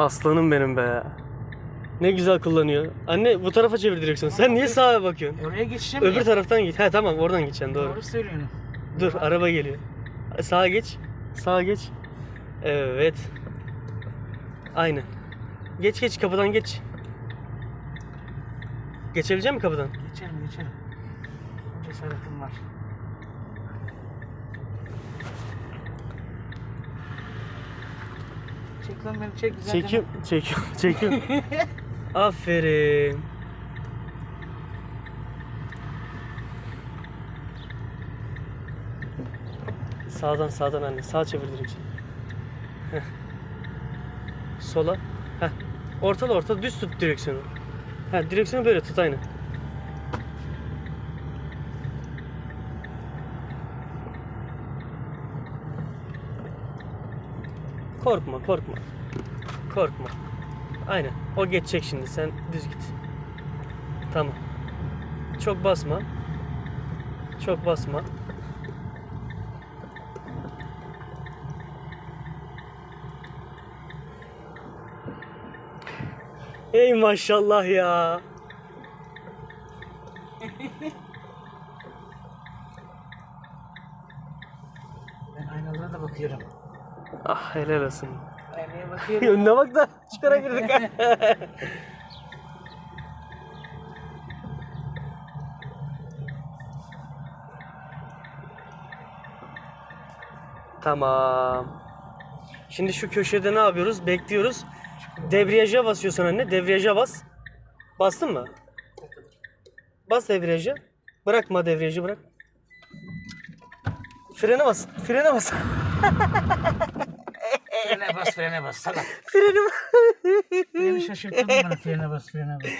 Aslanım benim be. Ne güzel kullanıyor. Anne bu tarafa çevir direksiyonu. Sen niye sağa bakıyorsun? Oraya geçeceğim Öbür ya. taraftan git. He tamam oradan gideceksin doğru. Doğru söylüyorsun. Dur araba geliyor. Sağa geç. Sağa geç. Evet. Aynen. Geç geç kapıdan geç. Geçebilecek misin kapıdan? Geçelim geçelim. Cesaretim var. Çek lan beni çek güzel. Çekiyorum, çekiyorum, çekiyorum. Aferin. Sağdan sağdan anne. Sağ çevir direksiyonu. Heh. Sola. Heh. Ortada orta düz tut direksiyonu. Ha direksiyonu böyle tut aynı. Korkma korkma. Korkma. Aynen. O geçecek şimdi. Sen düz git. Tamam. Çok basma. Çok basma. Ey maşallah ya. Ben aynalara da bakıyorum. Ah helal olsun. Aynaya bakıyorum. Önüne bak da çıkara girdik. tamam. Şimdi şu köşede ne yapıyoruz? Bekliyoruz. Debriyaja basıyorsun anne. Debriyaja bas. Bastın mı? Bas debriyaja. Bırakma debriyajı bırak. Frene bas. Frene bas. frene bas frene bas salak. Freni Freni şaşırttın bana frene bas frene bas.